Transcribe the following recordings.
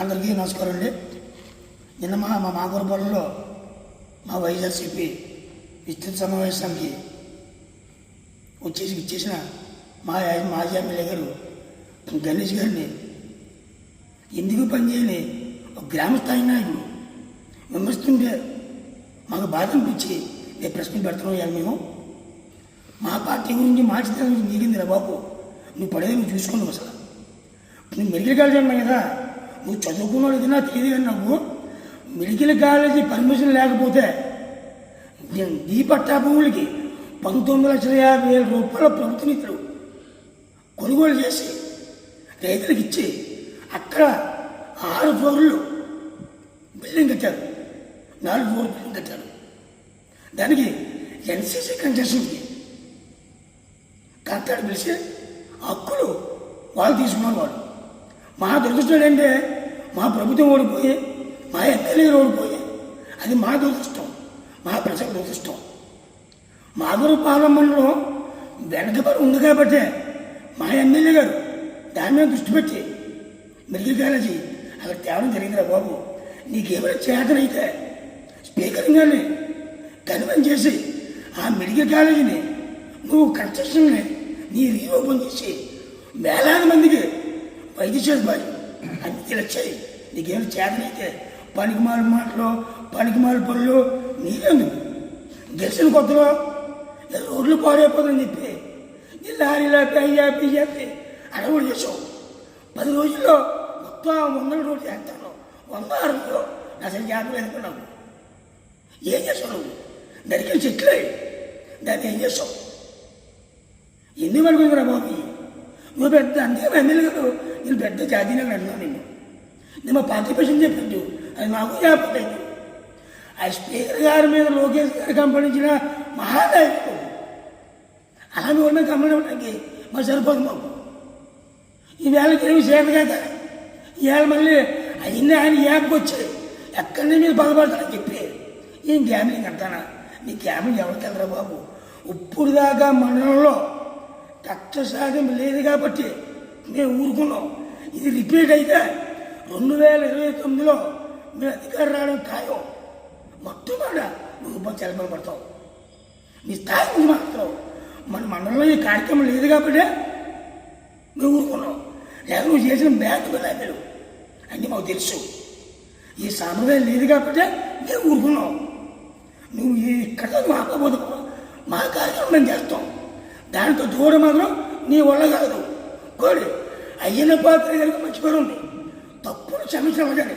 అందరికీ నమస్కారం అండి. నిన్న మా మా మాగూరపాలెంలో మా వైఎస్ఆర్సీపీ విస్తృత సమావేశానికి వచ్చేసి ఇచ్చేసిన మా మాజీ ఎమ్మెల్యే గారు గణేష్ గారిని ఎందుకు పనిచేయని ఒక గ్రామ స్థాయి నాయకుడు విమర్శిస్తుంటే మాకు బాధ అనిపించి నేను ప్రశ్న పెడుతున్నాం ఇవాళ మేము. మా పార్టీ గురించి మార్చిన నీకిందిరా బాబు? నువ్వు పడేది నువ్వు చూసుకున్నావు అసలు. నువ్వు మెడికల్ కాలేజ్ అన్నా కదా. నువ్వు చదువుకున్నాడు ఇది నాకు తెలియదు కానీ మెడికల్ కాలేజీ పర్మిషన్ లేకపోతే నేను ఈ పట్టా భూములకి పంతొమ్మిది లక్షల యాభై వేల రూపాయల ప్రభుత్వ నిధులు కొనుగోలు చేసి రైతులకు ఇచ్చి అక్కడ ఆరు ఫ్లోర్లు బిల్డింగ్ కట్టారు. నాలుగు ఫ్లోర్ బిల్డింగ్ కట్టారు. దానికి ఎన్సీసీ ఉంది కట్టాడు. పిలిచి హక్కులు వాళ్ళు తీసుకున్నారు వాళ్ళు మా దురదృష్టం ఏంటంటే మా ప్రభుత్వం ఓడిపోయే మా ఎమ్మెల్యేలు ఓడిపోయి అది మా దురదృష్టం మా ప్రజల దురదృష్టం మా గురు పార్లమెంట్లో వెనకబడి ఉంది కాబట్టి మా ఎమ్మెల్యే గారు దాని మీద దృష్టి పెట్టి మెడికల్ కాలేజీ అక్కడ తేవడం జరిగిందిరా బాబు. నీకేమైనా చేతనైతే స్పీకర్ గారిని కన్వెన్స్ చేసి ఆ మెడికల్ కాలేజీని నువ్వు కన్స్ట్రక్షన్ని నీ రీఓపెన్ చేసి వేలాది మందికి వైద్య చేసి అది తెలిసాయి నీకేం చేతనైతే పనికిమాల మాటలు పనికిమాల పనులు నీకెందుకు గెలిచిన కొత్తలో రోడ్లు పాడైపోతుందని చెప్పి నీ లారీ లేపి అయ్యి ఆపి చెప్పి అడవులు చేసావు. పది రోజుల్లో మొత్తం వందల రోడ్లు చేస్తాను. వంద అరవై అసలు జాతర అనుకున్నావు ఏం చేసావు నువ్వు? నరికిన చెట్లే. దాన్ని ఏం చేసావు? ఎన్ని వరకు రా బాబు? నువ్వు పెద్ద అంతే ఎమ్మెల్యే గారు నేను పెద్ద జాతీయ అన్నాను నేను నేను మా పార్టీ పేషెంట్ చెప్పాడు అది నాకు చెప్పలేదు ఆ స్పీకర్ గారి మీద లోకేష్ గారు కంపెనించిన మహానాయకుడు. అలా మీ ఉన్న కంపెనీ ఉండడానికి మా సరిపోదు మాకు. ఈవేళకి ఏమి చేయదు కదా ఈవేళ మళ్ళీ అయినా ఆయన యాప్కి వచ్చాయి ఎక్కడి నుంచి మీరు బాధపడతానని చెప్పి ఏం గ్యామ్లింగ్ అంటానా? నీ గ్యామ్లింగ్ ఎవరికి వెళ్ళరా బాబు. ఇప్పుడు దాకా మండలంలో కక్ష సాధ్యం లేదు కాబట్టి మేము ఊరుకున్నాం. ఇది రిపీట్ అయితే రెండు వేల ఇరవై తొమ్మిదిలో మీ అధికారం రావడం ఖాయం. మొత్తం కూడా నువ్వు చెలపలు పడతావు. నీ స్థాయి గురించి మాత్రం మన మండలంలో ఈ కార్యక్రమం లేదు కాబట్టి మేము ఊరుకున్నాం. లేక నువ్వు చేసిన బ్యాంకు బిల్లాలు అన్నీ మాకు తెలుసు. ఈ సాంప్రదాయం లేదు కాబట్టి మేము ఊరుకున్నాం. నువ్వు ఇక్కడ మాకపోతే మా కార్యక్రమం మేము చేస్తాం. దాంతో దూరం మాత్రం నీ వల్ల కాదు. కోడి అయ్యన పాత్ర గారికి మంచి పేరు ఉంది. తప్పుడు క్షమించడం కానీ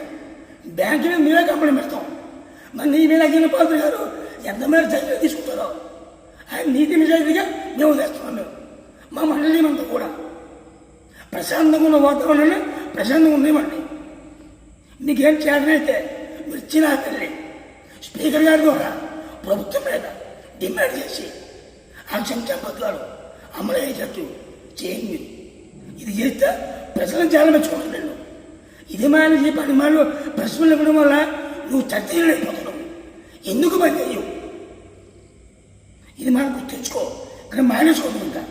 బ్యాంక్ మీద మీరే కంపెనీ పెడతాం. మరి నీ మీద అయ్యన పాత్ర గారు ఎంత మేర చర్యలు తీసుకుంటారో? ఆయన నీతి నిజాయితీగా మేము చేస్తున్నాం మేము. మా మండలి అంతా కూడా. ప్రశాంతంగా ఉన్న వాతావరణాన్ని ప్రశాంతంగా ఉండేమండి మీకేం చేతనైతే మీరు ఇచ్చిన తల్లి. స్పీకర్ గారి ద్వారా ప్రభుత్వం మీద డిమాండ్ చేసి సంక్షేమ పథకాలు అమలు అయ్యేటట్టు చేయండి మీరు. ఇది చేస్తే ప్రజలను చాలా చూడలేదు నేను ఇది మానేసి పది మాటలు ప్రశ్నలు ఇవ్వడం వల్ల నువ్వు చర్చలైపోతున్నావు ఎందుకు పని చేయవు ఇది మనం గుర్తించుకో ఇక్కడ మానేసుకోవద్దు ఇంకా.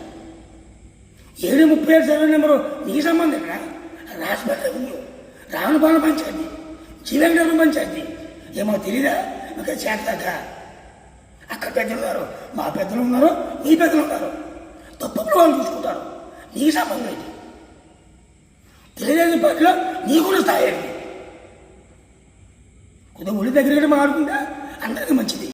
ఏడు ముప్పై ఏడు సర్వే నెంబరు నీకు సంబంధం ఇక్కడ రాజపేట రెవెన్యూ రావణపాలెం పంచాయతీ. జీవెంకటపురం పంచాయతీ. ఏమో తెలీదా? ఇంకా చేస్తాక అక్కడ పెద్దలు ఉన్నారు మా పెద్దలు ఉన్నారు మీ పెద్దలు ఉన్నారు. తప్పులు వాళ్ళు చూసుకుంటారు. నీకు సంబంధం ఏంటి? తెలుగుదేశం పార్టీలో నీ కూడా స్థాయి ఏంటి? కొద్దిగా ఒళ్ళు దగ్గర మాట్లాడుకుంటే అందరికీ మంచిది.